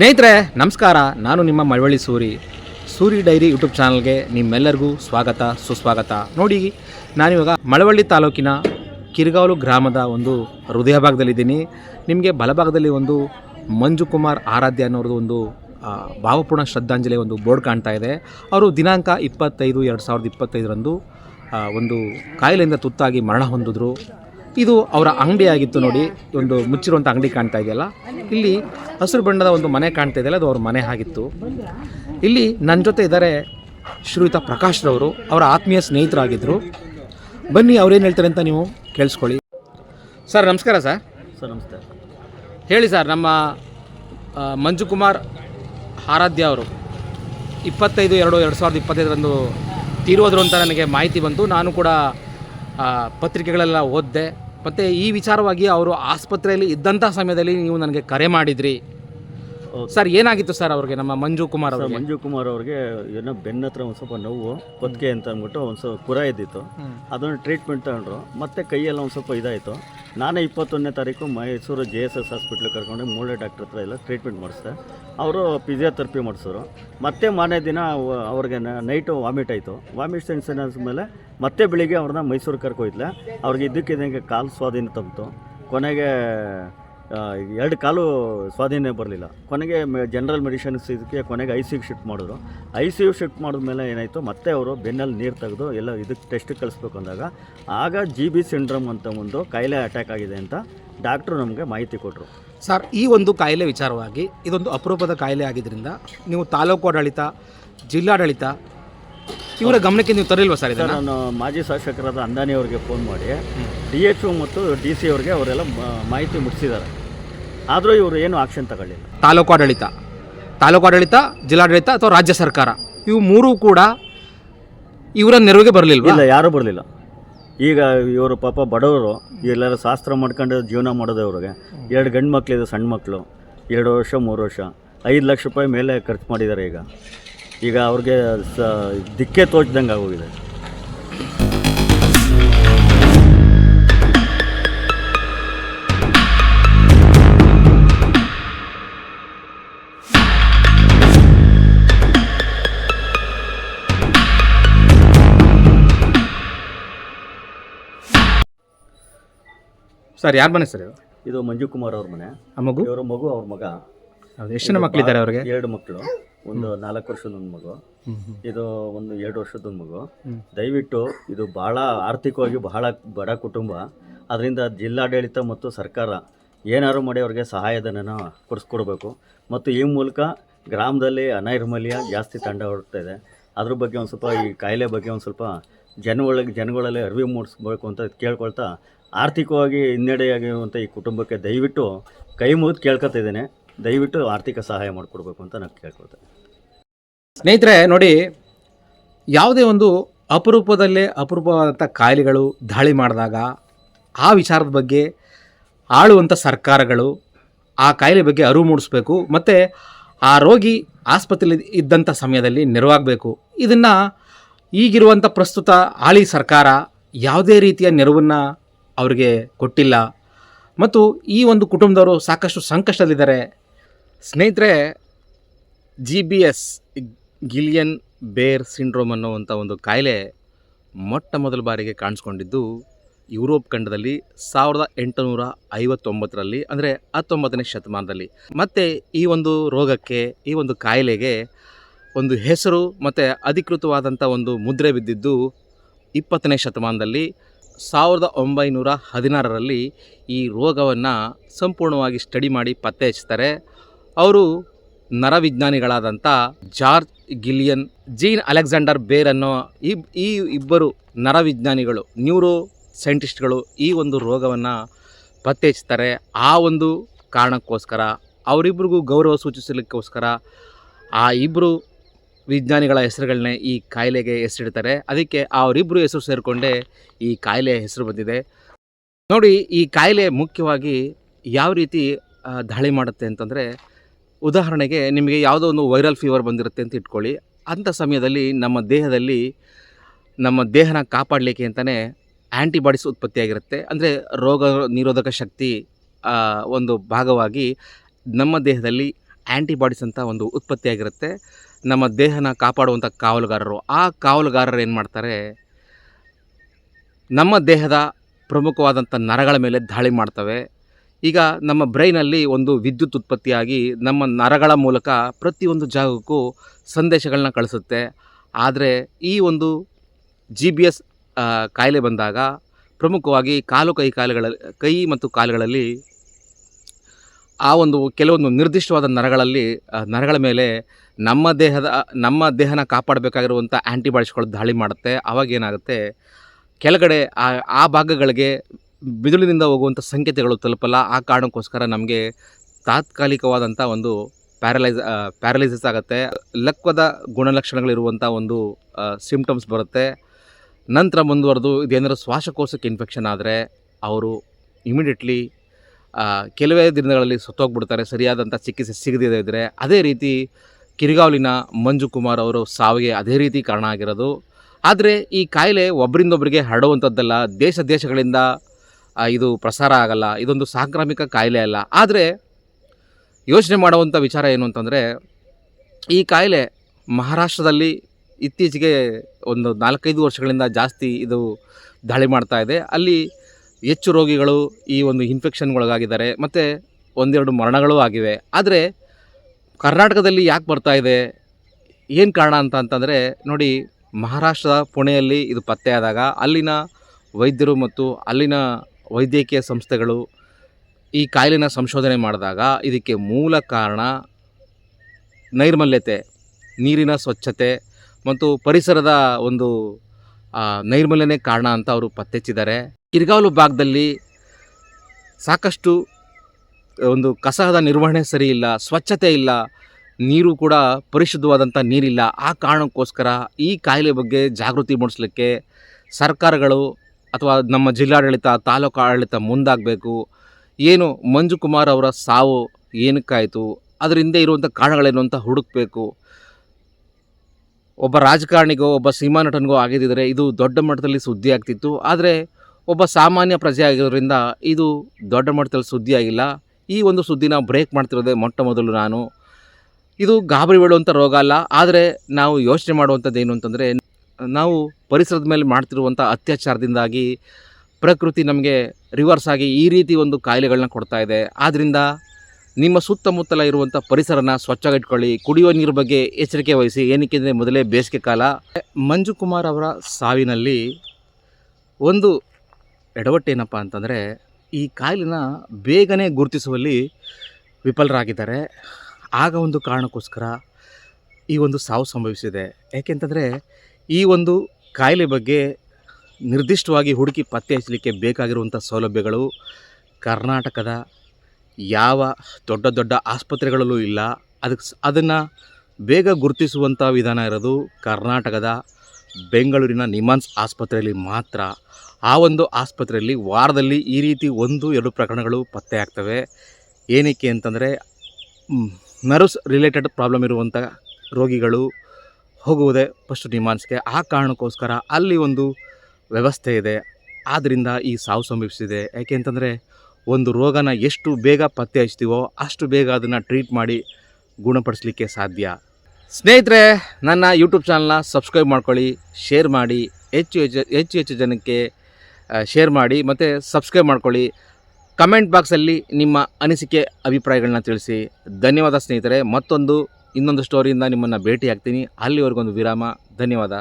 ಸ್ನೇಹಿತರೆ, ನಮಸ್ಕಾರ. ನಾನು ನಿಮ್ಮ ಮಳವಳ್ಳಿ ಸೂರಿ. ಸೂರಿ ಡೈರಿ ಯೂಟ್ಯೂಬ್ ಚಾನಲ್ಗೆ ನಿಮ್ಮೆಲ್ಲರಿಗೂ ಸ್ವಾಗತ, ಸುಸ್ವಾಗತ. ನೋಡಿ, ನಾನಿವಾಗ ಮಳವಳ್ಳಿ ತಾಲೂಕಿನ ಕಿರ್ಗಾವಲು ಗ್ರಾಮದ ಒಂದು ಹೃದಯ ಭಾಗದಲ್ಲಿದ್ದೀನಿ. ನಿಮಗೆ ಬಲಭಾಗದಲ್ಲಿ ಒಂದು ಮಂಜು ಕುಮಾರ್ ಆರಾಧ್ಯ ಅನ್ನೋರ್ದು ಒಂದು ಭಾವಪೂರ್ಣ ಶ್ರದ್ಧಾಂಜಲಿ ಒಂದು ಬೋರ್ಡ್ ಕಾಣ್ತಾ ಇದೆ. ಅವರು ದಿನಾಂಕ ಇಪ್ಪತ್ತೈದು, ಎರಡು ಸಾವಿರದ ಇಪ್ಪತ್ತೈದರಂದು ಒಂದು ಕಾಯಿಲೆಯಿಂದ ತುತ್ತಾಗಿ ಮರಣ ಹೊಂದಿದ್ರು. ಇದು ಅವರ ಅಂಗಡಿ ಆಗಿತ್ತು ನೋಡಿ. ಒಂದು ಮುಚ್ಚಿರುವಂಥ ಅಂಗಡಿ ಕಾಣ್ತಾ ಇದೆಯಲ್ಲ. ಇಲ್ಲಿ ಹಸಿರು ಬಣ್ಣದ ಒಂದು ಮನೆ ಕಾಣ್ತಾ ಇದೆಯಲ್ಲ ಅದು ಅವ್ರ ಮನೆ ಆಗಿತ್ತು. ಇಲ್ಲಿ ನನ್ನ ಜೊತೆ ಇದ್ದಾರೆ ಶ್ರೀಯುತ ಪ್ರಕಾಶ್ ರವರು. ಅವರ ಆತ್ಮೀಯ ಸ್ನೇಹಿತರಾಗಿದ್ದರು ಬನ್ನಿ ಅವ್ರೇನು ಹೇಳ್ತಾರೆ ಅಂತ ನೀವು ಕೇಳಿಸ್ಕೊಳ್ಳಿ. ಸರ್ ನಮಸ್ಕಾರ ಸರ್. ಸರ್ ನಮಸ್ಕಾರ ಹೇಳಿ ಸರ್ ನಮ್ಮ ಮಂಜುಕುಮಾರ್ ಮಂಜು ಕುಮಾರ್ ಆರಾಧ್ಯ ಅವರು ಇಪ್ಪತ್ತೈದು ಎರಡು ಎರಡು ಸಾವಿರದ ಇಪ್ಪತ್ತೈದರಂದು ತೀರೋದ್ರು ಅಂತ ನನಗೆ ಮಾಹಿತಿ ಬಂತು. ನಾನು ಕೂಡ ಪತ್ರಿಕೆಗಳೆಲ್ಲ ಓದಿದೆ. ಮತ್ತು ಈ ವಿಚಾರವಾಗಿ ಅವರು ಆಸ್ಪತ್ರೆಯಲ್ಲಿ ಇದ್ದಂಥ ಸಮಯದಲ್ಲಿ ನೀವು ನನಗೆ ಕರೆ ಮಾಡಿದ್ರಿ. ಸರ್ ಏನಾಗಿತ್ತು ಸರ್ ಅವ್ರಿಗೆ ನಮ್ಮ ಮಂಜು ಕುಮಾರ್ ಸರ್ ಅವರಿಗೆ? ಮಂಜು ಕುಮಾರ್ ಅವ್ರಿಗೆ ಏನೋ ಬೆನ್ನ ಹತ್ರ ಒಂದು ಸ್ವಲ್ಪ ನೋವು ಕೊತ್ತಿಗೆ ಅಂತ ಅಂದ್ಬಿಟ್ಟು ಒಂದು ಸ್ವಲ್ಪ ಕುರ ಇದ್ದಿತ್ತು ಅದನ್ನು ಟ್ರೀಟ್ಮೆಂಟ್ ತಗೊಂಡ್ರು. ಮತ್ತೆ ಕೈಯೆಲ್ಲ ಒಂದು ಸ್ವಲ್ಪ ಇದಾಯಿತು. ನಾನೇ ಇಪ್ಪತ್ತೊಂದನೇ ತಾರೀಕು ಮೈಸೂರು ಜೆ ಎಸ್ ಎಸ್ ಹಾಸ್ಪಿಟ್ಲಿಗೆ ಕರ್ಕೊಂಡು ಮೂಳೆ ಡಾಕ್ಟ್ರ್ ಹತ್ರ ಎಲ್ಲ ಟ್ರೀಟ್ಮೆಂಟ್ ಮಾಡಿಸ್ದೆ. ಅವರು ಫಿಸಿಯೋಥೆರಪಿ ಮಾಡಿಸಿದ್ರು ಮತ್ತೆ ಮಾರನೇ ದಿನ ಅವ- ಅವ್ರಿಗೆ ನೈಟು ವಾಮಿಟ್ ಆಯಿತು. ವಾಮಿಟ್ ಸೆನ್ಸ್ ಮೇಲೆ ಮತ್ತೆ ಬೆಳಿಗ್ಗೆ ಅವ್ರನ್ನ ಮೈಸೂರು ಕರ್ಕೊಯ್ತಲೆ ಅವ್ರಿಗೆ ಇದ್ದಕ್ಕಿದ್ದಂಗೆ ಕಾಲು ಸ್ವಾಧೀನ ತಂತು ಕೊನೆಗೆ ಎರಡು ಕಾಲು ಸ್ವಾಧೀನ ಬರಲಿಲ್ಲ. ಕೊನೆಗೆ ಜನರಲ್ ಮೆಡಿಷನ್ಸ್ ಇದಕ್ಕೆ ಕೊನೆಗೆ ಐ ಸಿಗೆ ಶಿಫ್ಟ್ ಮಾಡಿದ್ರು. ಐ ಸಿ ಯು ಶಿಫ್ಟ್ ಮಾಡಿದ್ಮೇಲೆ ಏನಾಯಿತು ಮತ್ತೆ ಅವರು ಬೆನ್ನಲ್ಲಿ ನೀರು ತೆಗೆದು ಎಲ್ಲ ಇದಕ್ಕೆ ಟೆಸ್ಟಿಗೆ ಕಳಿಸ್ಬೇಕು ಅಂದಾಗ ಆಗ ಜಿ ಬಿ ಸಿಂಡ್ರಮ್ ಅಂತ ಒಂದು ಕಾಯಿಲೆ ಅಟ್ಯಾಕ್ ಆಗಿದೆ ಅಂತ ಡಾಕ್ಟ್ರು ನಮಗೆ ಮಾಹಿತಿ ಕೊಟ್ಟರು ಸರ್ ಈ ಒಂದು ಕಾಯಿಲೆ ವಿಚಾರವಾಗಿ ಇದೊಂದು ಅಪರೂಪದ ಕಾಯಿಲೆ ಆಗಿದ್ದರಿಂದ ನೀವು ತಾಲೂಕು ಆಡಳಿತ ಜಿಲ್ಲಾಡಳಿತ ಇವರ ಗಮನಕ್ಕೆ ನೀವು ತರಲಿಲ್ವಾ ಸರ್ ಸರ್ ಇದನ್ನು ನಾನು ಮಾಜಿ ಶಾಸಕರಾದ ಅಂದಾನಿ ಅವರಿಗೆ ಫೋನ್ ಮಾಡಿ ಡಿ ಎಚ್ ಒ ಮತ್ತು ಡಿ ಸಿ ಅವರಿಗೆ ಅವರೆಲ್ಲ ಮಾಹಿತಿ ಮುಟ್ಟಿಸಿದ್ದಾರೆ ಆದರೂ ಇವರು ಏನು ಆಕ್ಷನ್ ತಗೊಳ್ಳಿಲ್ಲ. ತಾಲೂಕು ಆಡಳಿತ ತಾಲೂಕು ಆಡಳಿತ ಜಿಲ್ಲಾಡಳಿತ ಅಥವಾ ರಾಜ್ಯ ಸರ್ಕಾರ ಇವು ಮೂರೂ ಕೂಡ ಇವರ ನೆರವಿಗೆ ಬರಲಿಲ್ಲ ಇಲ್ಲ ಯಾರೂ ಬರಲಿಲ್ಲ. ಈಗ ಇವರು ಪಾಪ ಬಡವರು ಎಲ್ಲರ ಶಾಸ್ತ್ರ ಮಾಡ್ಕೊಂಡು ಜೀವನ ಮಾಡೋದು ಅವ್ರಿಗೆ. ಎರಡು ಗಂಡು ಮಕ್ಕಳಿದೆ ಸಣ್ಣ ಮಕ್ಕಳು ಎರಡು ವರ್ಷ ಮೂರು ವರ್ಷ. ಐದು ಲಕ್ಷ ರೂಪಾಯಿ ಮೇಲೆ ಖರ್ಚು ಮಾಡಿದ್ದಾರೆ ಈಗ. ಈಗ ಅವ್ರಿಗೆ ಸ ದಿಕ್ಕೆ ತೋಚ್ದಂಗೆ ಆಗೋಗಿದೆ. ಸರ್ ಯಾರು ಮನೆ ಸರ್ ಇದು? ಇದು ಮಂಜು ಕುಮಾರ್ ಅವ್ರ ಮನೆ. ಆ ಮಗು? ಇವರು ಮಗು ಅವ್ರ ಮಗ. ಹೌದು ಎಷ್ಟು ಜನ ಮಕ್ಕಳಿದ್ದಾರೆ ಅವ್ರಿಗೆ? ಎರಡು ಮಕ್ಕಳು ಒಂದು ನಾಲ್ಕು ವರ್ಷದ ಒಂದು ಮಗು. ಇದು ಒಂದು ಎರಡು ವರ್ಷದ ಒಂದು ಮಗು ದಯವಿಟ್ಟು ಇದು ಬಹಳ ಆರ್ಥಿಕವಾಗಿ ಬಹಳ ಬಡ ಕುಟುಂಬ. ಅದರಿಂದ ಜಿಲ್ಲಾಡಳಿತ ಮತ್ತು ಸರ್ಕಾರ ಏನಾದ್ರು ಮಾಡಿ ಅವ್ರಿಗೆ ಸಹಾಯಧನನ ಕೊಡಿಸ್ಕೊಡ್ಬೇಕು. ಮತ್ತು ಈ ಮೂಲಕ ಗ್ರಾಮದಲ್ಲಿ ಅನೈರ್ಮಲ್ಯ ಜಾಸ್ತಿ ತಂಡ ಹೊರಡ್ತಾ ಇದೆ. ಅದ್ರ ಬಗ್ಗೆ ಒಂದು ಸ್ವಲ್ಪ ಈ ಕಾಯಿಲೆ ಬಗ್ಗೆ ಒಂದು ಸ್ವಲ್ಪ ಜನಗಳಿಗೆ ಜನಗಳಲ್ಲಿ ಅರಿವು ಮೂಡಿಸ್ಬೇಕು ಅಂತ ಕೇಳ್ಕೊಳ್ತಾ ಆರ್ಥಿಕವಾಗಿ ಹಿನ್ನಡೆಯಾಗಿರುವಂಥ ಈ ಕುಟುಂಬಕ್ಕೆ ದಯವಿಟ್ಟು ಕೈ ಮುಗಿದು ಕೇಳ್ಕೊತಾ ಇದ್ದೇನೆ. ದಯವಿಟ್ಟು ಆರ್ಥಿಕ ಸಹಾಯ ಮಾಡಿಕೊಡ್ಬೇಕು ಅಂತ ನಾನು ಕೇಳ್ಕೊಳ್ತೇನೆ ಸ್ನೇಹಿತರೆ, ನೋಡಿ, ಯಾವುದೇ ಒಂದು ಅಪರೂಪದಲ್ಲೇ ಅಪರೂಪವಾದಂಥ ಕಾಯಿಲೆಗಳು ದಾಳಿ ಮಾಡಿದಾಗ ಆ ವಿಚಾರದ ಬಗ್ಗೆ ಆಳುವಂಥ ಸರ್ಕಾರಗಳು ಆ ಕಾಯಿಲೆ ಬಗ್ಗೆ ಅರಿವು ಮೂಡಿಸ್ಬೇಕು, ಮತ್ತು ಆ ರೋಗಿ ಆಸ್ಪತ್ರೆಯಲ್ಲಿ ಇದ್ದಂಥ ಸಮಯದಲ್ಲಿ ನೆರವಾಗಬೇಕು. ಇದನ್ನು ಈಗಿರುವಂಥ ಪ್ರಸ್ತುತ ಆಳಿ ಸರ್ಕಾರ ಯಾವುದೇ ರೀತಿಯ ನೆರವನ್ನು ಅವರಿಗೆ ಕೊಟ್ಟಿಲ್ಲ. ಮತ್ತು ಈ ಒಂದು ಕುಟುಂಬದವರು ಸಾಕಷ್ಟು ಸಂಕಷ್ಟದಲ್ಲಿದ್ದಾರೆ. ಸ್ನೇಹಿತರೆ, G B S Guillain Barre syndrome ಅನ್ನುವಂಥ ಒಂದು ಕಾಯಿಲೆ ಮೊಟ್ಟ ಮೊದಲ ಬಾರಿಗೆ ಕಾಣಿಸ್ಕೊಂಡಿದ್ದು ಯುರೋಪ್ ಖಂಡದಲ್ಲಿ ಸಾವಿರದ ಎಂಟುನೂರ ಐವತ್ತೊಂಬತ್ತರಲ್ಲಿ, ಅಂದರೆ ಹತ್ತೊಂಬತ್ತನೇ ಶತಮಾನದಲ್ಲಿ. ಮತ್ತು ಈ ಒಂದು ರೋಗಕ್ಕೆ, ಈ ಒಂದು ಕಾಯಿಲೆಗೆ ಒಂದು ಹೆಸರು ಮತ್ತು ಅಧಿಕೃತವಾದಂಥ ಒಂದು ಮುದ್ರೆ ಬಿದ್ದಿದ್ದು ಇಪ್ಪತ್ತನೇ ಶತಮಾನದಲ್ಲಿ ಸಾವಿರದ ಒಂಬೈನೂರ ಹದಿನಾರರಲ್ಲಿ ಈ ರೋಗವನ್ನು ಸಂಪೂರ್ಣವಾಗಿ ಸ್ಟಡಿ ಮಾಡಿ ಪತ್ತೆ ಹಚ್ತಾರೆ. ಅವರು ನರವಿಜ್ಞಾನಿಗಳಾದಂಥ George Guillain, Jean Alexandre Barre ಅನ್ನೋ ಈ ಇಬ್ಬರು ನರವಿಜ್ಞಾನಿಗಳು ನ್ಯೂರೋ ಸೈಂಟಿಸ್ಟ್ಗಳು ಈ ಒಂದು ರೋಗವನ್ನು ಪತ್ತೆ ಹಚ್ತಾರೆ. ಆ ಒಂದು ಕಾರಣಕ್ಕೋಸ್ಕರ ಅವರಿಬ್ಬರಿಗೂ ಗೌರವ ಸೂಚಿಸಲಿಕ್ಕೋಸ್ಕರ ಆ ಇಬ್ಬರು ವಿಜ್ಞಾನಿಗಳ ಹೆಸರುಗಳನ್ನೇ ಈ ಕಾಯಿಲೆಗೆ ಹೆಸರಿಡ್ತಾರೆ. ಅದಕ್ಕೆ ಅವರಿಬ್ಬರು ಹೆಸರು ಸೇರಿಕೊಂಡೇ ಈ ಕಾಯಿಲೆಯ ಹೆಸರು ಬಂದಿದೆ. ನೋಡಿ, ಈ ಕಾಯಿಲೆ ಮುಖ್ಯವಾಗಿ ಯಾವ ರೀತಿ ದಾಳಿ ಮಾಡುತ್ತೆ ಅಂತಂದರೆ, ಉದಾಹರಣೆಗೆ ನಿಮಗೆ ಯಾವುದೋ ಒಂದು ವೈರಲ್ ಫೀವರ್ ಬಂದಿರುತ್ತೆ ಅಂತ ಇಟ್ಕೊಳ್ಳಿ. ಅಂಥ ಸಮಯದಲ್ಲಿ ನಮ್ಮ ದೇಹದಲ್ಲಿ, ನಮ್ಮ ದೇಹನ ಕಾಪಾಡಲಿಕ್ಕೆ ಅಂತಲೇ ಆ್ಯಂಟಿಬಾಡೀಸ್ ಉತ್ಪತ್ತಿಯಾಗಿರುತ್ತೆ. ಅಂದರೆ ರೋಗ ನಿರೋಧಕ ಶಕ್ತಿ ಒಂದು ಭಾಗವಾಗಿ ನಮ್ಮ ದೇಹದಲ್ಲಿ ಆ್ಯಂಟಿಬಾಡೀಸ್ ಅಂತ ಒಂದು ಉತ್ಪತ್ತಿಯಾಗಿರುತ್ತೆ. ನಮ್ಮ ದೇಹನ ಕಾಪಾಡುವಂಥ ಕಾವಲುಗಾರರು. ಆ ಕಾವಲುಗಾರರು ಏನು ಮಾಡ್ತಾರೆ? ನಮ್ಮ ದೇಹದ ಪ್ರಮುಖವಾದಂಥ ನರಗಳ ಮೇಲೆ ದಾಳಿ ಮಾಡ್ತವೆ. ಈಗ ನಮ್ಮ ಬ್ರೈನಲ್ಲಿ ಒಂದು ವಿದ್ಯುತ್ ಉತ್ಪತ್ತಿಯಾಗಿ ನಮ್ಮ ನರಗಳ ಮೂಲಕ ಪ್ರತಿಯೊಂದು ಜಾಗಕ್ಕೂ ಸಂದೇಶಗಳನ್ನ ಕಳಿಸುತ್ತೆ. ಆದರೆ ಈ ಒಂದು ಜಿ ಬಿ ಎಸ್ ಕಾಯಿಲೆ ಬಂದಾಗ ಪ್ರಮುಖವಾಗಿ ಕಾಲು ಕೈ ಕಾಲುಗಳಲ್ಲಿ, ಕೈ ಮತ್ತು ಕಾಲುಗಳಲ್ಲಿ ಆ ಒಂದು ಕೆಲವೊಂದು ನಿರ್ದಿಷ್ಟವಾದ ನರಗಳಲ್ಲಿ ನರಗಳ ಮೇಲೆ ನಮ್ಮ ದೇಹದ, ನಮ್ಮ ದೇಹನ ಕಾಪಾಡಬೇಕಾಗಿರುವಂಥ ಆ್ಯಂಟಿಬಯೋಟಿಕ್ಸ್ಗಳು ದಾಳಿ ಮಾಡುತ್ತೆ. ಆವಾಗೇನಾಗುತ್ತೆ ಕೆಳಗಡೆ ಆ ಆ ಭಾಗಗಳಿಗೆ ಬಿದುಳಿನಿಂದ ಹೋಗುವಂಥ ಸಂಕೇತಗಳು ತಲುಪಲ್ಲ. ಆ ಕಾರಣಕ್ಕೋಸ್ಕರ ನಮಗೆ ತಾತ್ಕಾಲಿಕವಾದಂಥ ಒಂದು ಪ್ಯಾರಲೈಸ್ ಪ್ಯಾರಲೈಸಿಸ್ ಆಗುತ್ತೆ. ಲಕ್ವದ ಗುಣಲಕ್ಷಣಗಳಿರುವಂಥ ಒಂದು ಸಿಮ್ಟಮ್ಸ್ ಬರುತ್ತೆ. ನಂತರ ಮುಂದುವರೆದು ಇದೇನಾದ್ರು ಶ್ವಾಸಕೋಶಕ್ಕೆ ಇನ್ಫೆಕ್ಷನ್ ಆದರೆ ಅವರು ಇಮಿಡಿಯೇಟ್ಲಿ ಕೆಲವೇ ದಿನಗಳಲ್ಲಿ ಸತ್ತೋಗ್ಬಿಡ್ತಾರೆ. ಸರಿಯಾದಂಥ ಚಿಕಿತ್ಸೆ ಸಿಗದಿದ್ದರೆ ಅದೇ ರೀತಿ ಕಿರಿಗಾವಲಿನ ಮಂಜು ಕುಮಾರ್ ಅವರು ಸಾವಿಗೆ ಅದೇ ರೀತಿ ಕಾರಣ ಆಗಿರೋದು. ಆದರೆ ಈ ಕಾಯಿಲೆ ಒಬ್ಬರಿಂದೊಬ್ಬರಿಗೆ ಹರಡುವಂಥದ್ದಲ್ಲ ದೇಶ ದೇಶಗಳಿಂದ ಇದು ಪ್ರಸಾರ ಆಗಲ್ಲ. ಇದೊಂದು ಸಾಂಕ್ರಾಮಿಕ ಕಾಯಿಲೆ ಅಲ್ಲ. ಆದರೆ ಯೋಚನೆ ಮಾಡುವಂಥ ವಿಚಾರ ಏನು ಅಂತಂದರೆ, ಈ ಕಾಯಿಲೆ ಮಹಾರಾಷ್ಟ್ರದಲ್ಲಿ ಇತ್ತೀಚೆಗೆ ಒಂದು ನಾಲ್ಕೈದು ವರ್ಷಗಳಿಂದ ಜಾಸ್ತಿ ಇದು ದಾಳಿ ಮಾಡ್ತಾ ಇದೆ. ಅಲ್ಲಿ ಹೆಚ್ಚು ರೋಗಿಗಳು ಈ ಒಂದು ಇನ್ಫೆಕ್ಷನ್ಗೊಳಗಾಗಿದ್ದಾರೆ ಮತ್ತು ಒಂದೆರಡು ಮರಣಗಳು ಆಗಿವೆ. ಆದರೆ ಕರ್ನಾಟಕದಲ್ಲಿ ಯಾಕೆ ಬರ್ತಾ ಇದೆ? ಏನು ಕಾರಣ ಅಂತ ಅಂತಂದರೆ, ನೋಡಿ, ಮಹಾರಾಷ್ಟ್ರದ ಪುಣೆಯಲ್ಲಿ ಇದು ಪತ್ತೆಯಾದಾಗ ಅಲ್ಲಿನ ವೈದ್ಯರು ಮತ್ತು ಅಲ್ಲಿನ ವೈದ್ಯಕೀಯ ಸಂಸ್ಥೆಗಳು ಈ ಕಾಯಿಲೆನ ಸಂಶೋಧನೆ ಮಾಡಿದಾಗ ಇದಕ್ಕೆ ಮೂಲ ಕಾರಣ ನೈರ್ಮಲ್ಯತೆ, ನೀರಿನ ಸ್ವಚ್ಛತೆ ಮತ್ತು ಪರಿಸರದ ಒಂದು ನೈರ್ಮಲ್ಯನೇ ಕಾರಣ ಅಂತ ಅವರು ಪತ್ತೆಚ್ಚಿದ್ದಾರೆ. ಕಿರ್ಗಾವಲು ಭಾಗದಲ್ಲಿ ಸಾಕಷ್ಟು ಒಂದು ಕಸದ ನಿರ್ವಹಣೆ ಸರಿ ಇಲ್ಲ, ಸ್ವಚ್ಛತೆ ಇಲ್ಲ, ನೀರು ಕೂಡ ಪರಿಶುದ್ಧವಾದಂಥ ನೀರಿಲ್ಲ. ಆ ಕಾರಣಕ್ಕೋಸ್ಕರ ಈ ಕಾಯಿಲೆ ಬಗ್ಗೆ ಜಾಗೃತಿ ಮೂಡಿಸಲಿಕ್ಕೆ ಸರ್ಕಾರಗಳು ಅಥವಾ ನಮ್ಮ ಜಿಲ್ಲಾಡಳಿತ, ತಾಲೂಕು ಆಡಳಿತ ಮುಂದಾಗಬೇಕು. ಏನು ಮಂಜು ಕುಮಾರ್ ಅವರ ಸಾವು ಏನಕ್ಕಾಯಿತು, ಅದರಿಂದ ಇರುವಂಥ ಕಾರಣಗಳೇನು ಅಂತ ಹುಡುಕಬೇಕು. ಒಬ್ಬ ರಾಜಕಾರಣಿಗೋ, ಒಬ್ಬ ಸಿನಿಮಾ ನಟನಿಗೋ ಆಗಿದ್ದರೆ ಇದು ದೊಡ್ಡ ಮಟ್ಟದಲ್ಲಿ ಸುದ್ದಿ ಆಗ್ತಿತ್ತು. ಆದರೆ ಒಬ್ಬ ಸಾಮಾನ್ಯ ಪ್ರಜೆ ಆಗಿರೋದ್ರಿಂದ ಇದು ದೊಡ್ಡ ಮಟ್ಟದಲ್ಲಿ ಸುದ್ದಿ ಆಗಿಲ್ಲ. ಈ ಒಂದು ಸುದ್ದಿನ ಬ್ರೇಕ್ ಮಾಡ್ತಿರೋದೆ ಮೊಟ್ಟ ಮೊದಲು ನಾನು. ಇದು ಗಾಬರಿ ಬೀಳುವಂಥ ರೋಗ ಅಲ್ಲ, ಆದರೆ ನಾವು ಯೋಚನೆ ಮಾಡುವಂಥದ್ದು ಏನು ಅಂತಂದರೆ, ನಾವು ಪರಿಸರದ ಮೇಲೆ ಮಾಡ್ತಿರುವಂಥ ಅತ್ಯಾಚಾರದಿಂದಾಗಿ ಪ್ರಕೃತಿ ನಮಗೆ ರಿವರ್ಸ್ ಆಗಿ ಈ ರೀತಿ ಒಂದು ಕಾಯಿಲೆಗಳನ್ನ ಕೊಡ್ತಾ ಇದೆ. ಆದ್ದರಿಂದ ನಿಮ್ಮ ಸುತ್ತಮುತ್ತಲ ಇರುವಂಥ ಪರಿಸರನ ಸ್ವಚ್ಛವಾಗಿಟ್ಕೊಳ್ಳಿ ಕುಡಿಯುವ ನೀರು ಬಗ್ಗೆ ಎಚ್ಚರಿಕೆ ವಹಿಸಿ ಏನಕ್ಕೆ ಅಂದರೆ ಮೊದಲೇ ಬೇಸಿಗೆ ಕಾಲ. ಮಂಜು ಅವರ ಸಾವಿನಲ್ಲಿ ಒಂದು ಎಡವಟ್ಟೇನಪ್ಪ ಅಂತಂದರೆ ಈ ಕಾಯಿಲೆನ ಬೇಗನೆ ಗುರುತಿಸುವಲ್ಲಿ ವಿಫಲರಾಗಿದ್ದಾರೆ. ಆಗ ಒಂದು ಕಾರಣಕ್ಕೋಸ್ಕರ ಈ ಒಂದು ಸಾವು ಸಂಭವಿಸಿದೆ. ಏಕೆಂತಂದರೆ ಈ ಒಂದು ಕಾಯಿಲೆ ಬಗ್ಗೆ ನಿರ್ದಿಷ್ಟವಾಗಿ ಹುಡುಕಿ ಪತ್ತೆ ಹಚ್ಚಲಿಕ್ಕೆ ಬೇಕಾಗಿರುವಂಥ ಸೌಲಭ್ಯಗಳು ಕರ್ನಾಟಕದ ಯಾವ ದೊಡ್ಡ ದೊಡ್ಡ ಆಸ್ಪತ್ರೆಗಳಲ್ಲೂ ಇಲ್ಲ. ಅದಕ್ಕೆ ಅದನ್ನು ಬೇಗ ಗುರುತಿಸುವಂಥ ವಿಧಾನ ಇರೋದು ಕರ್ನಾಟಕದ ಬೆಂಗಳೂರಿನ ನಿಮಾನ್ಸ್ ಆಸ್ಪತ್ರೆಯಲ್ಲಿ ಮಾತ್ರ. ಆ ಒಂದು ಆಸ್ಪತ್ರೆಯಲ್ಲಿ ವಾರದಲ್ಲಿ ಈ ರೀತಿ ಒಂದು, ಎರಡು ಪ್ರಕರಣಗಳು ಪತ್ತೆ ಆಗ್ತವೆ. ಏನಕ್ಕೆ ಅಂತಂದರೆ ನರ್ವ್ಸ್ ರಿಲೇಟೆಡ್ ಪ್ರಾಬ್ಲಮ್ ಇರುವಂಥ ರೋಗಿಗಳು ಹೋಗುವುದೇ ಫಸ್ಟ್ ನಿಮಾನ್ಸ್ಗೆ. ಆ ಕಾರಣಕ್ಕೋಸ್ಕರ ಅಲ್ಲಿ ಒಂದು ವ್ಯವಸ್ಥೆ ಇದೆ. ಆದ್ದರಿಂದ ಈ ಸಾವು ಸಂಭವಿಸಿದೆ. ಯಾಕೆ ಅಂತಂದರೆ, ಒಂದು ರೋಗನ ಎಷ್ಟು ಬೇಗ ಪತ್ತೆ ಹಚ್ತೀವೋ ಅಷ್ಟು ಬೇಗ ಅದನ್ನು ಟ್ರೀಟ್ ಮಾಡಿ ಗುಣಪಡಿಸಲಿಕ್ಕೆ ಸಾಧ್ಯ. ಸ್ನೇಹಿತರೆ, ನನ್ನ ಯೂಟ್ಯೂಬ್ ಚಾನಲ್ನ ಸಬ್ಸ್ಕ್ರೈಬ್ ಮಾಡ್ಕೊಳ್ಳಿ ಶೇರ್ ಮಾಡಿ, ಹೆಚ್ಚು ಹೆಚ್ಚು ಹೆಚ್ಚು ಹೆಚ್ಚು ಜನಕ್ಕೆ ಶೇರ್ ಮಾಡಿ, ಮತ್ತು ಸಬ್ಸ್ಕ್ರೈಬ್ ಮಾಡ್ಕೊಳ್ಳಿ. ಕಮೆಂಟ್ ಬಾಕ್ಸಲ್ಲಿ ನಿಮ್ಮ ಅನಿಸಿಕೆ, ಅಭಿಪ್ರಾಯಗಳನ್ನ ತಿಳಿಸಿ. ಧನ್ಯವಾದ ಸ್ನೇಹಿತರೆ, ಮತ್ತೊಂದು ಇನ್ನೊಂದು ಸ್ಟೋರಿಯಿಂದ ನಿಮ್ಮನ್ನು ಭೇಟಿ ಆಗ್ತೀನಿ ಅಲ್ಲಿವರೆಗೊಂದು ವಿರಾಮ. ಧನ್ಯವಾದ.